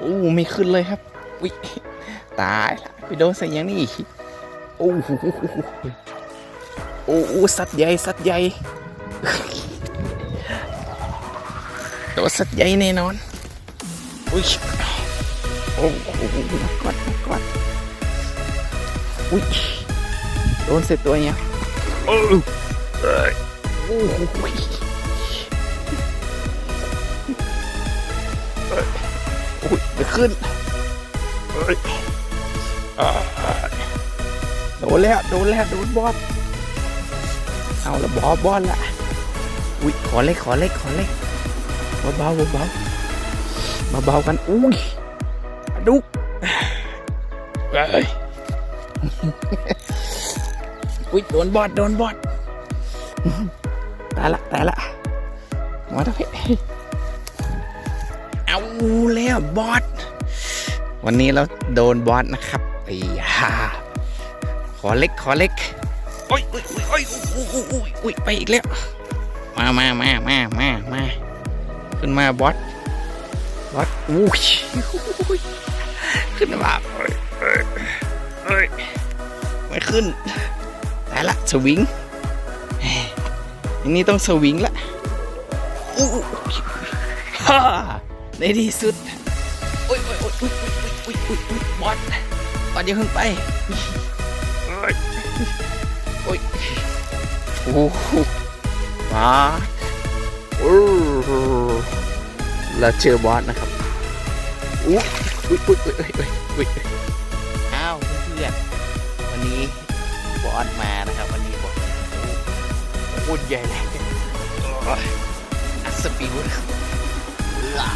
โอ้ไม่ขึ้นเลยครับวิตายละไปโดนใส่ยังนี่โอ้โหโอ้โหสัตว์ใหญ่สัตว์ใหญ่โดนสัตว์ใหญ่แน่นอนอุ้ยโอ้โหกอดกอดอุ้ยโดนเสร็จตัวเนี่ยโอ้โห อุ้ยจะขึ้นเอ้ยโดนแล้วโดนแล้วโดนบอสเอาละบอสบอสละอุ้ยขอเล็กขอเล็กขอเล็กเบาเบาๆเบาเบากันอุ้ยดุกเอ้ยอุ้ยโดนบอดโดนบอดตายละตายละมาแล้วพี่ เอาแล้วบอสวันนี้เราโดนบอสนะครับไอ้ห่าขอเล็กขอเล็กโอ้ยโอ้ยโอ้ยโอ้ยโอ้ยโอ้ยโอ้ยไปอีกแล้วมามามามามามาขึ้นมาบอสบอสอุ้ยขึ้นมาเอ้ยเอ้ยไม่ขึ้นแต่ละสวิงอันนี้ต้องสวิงละอู้ฮ่า ในที่สุดโอ้ยโอ้ยโอ้ยโอ้ยโอ้ยโอ้ยโอ้ยบอสบอสอย่าเพิ่งไปโอ้ยโอ้ยโอ้โหบอสโอ้โหเราเจอบอสนะครับอู้อุ้ยอุ้ยอุ้ยอุ้ยอุ้ยอุ้ยอ้าวเพื่อนๆวันนี้บอสมานะครับ วันนี้บอสพูดใหญ่เลยโอ้ยอัศปิวนะครับลา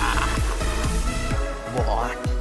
war.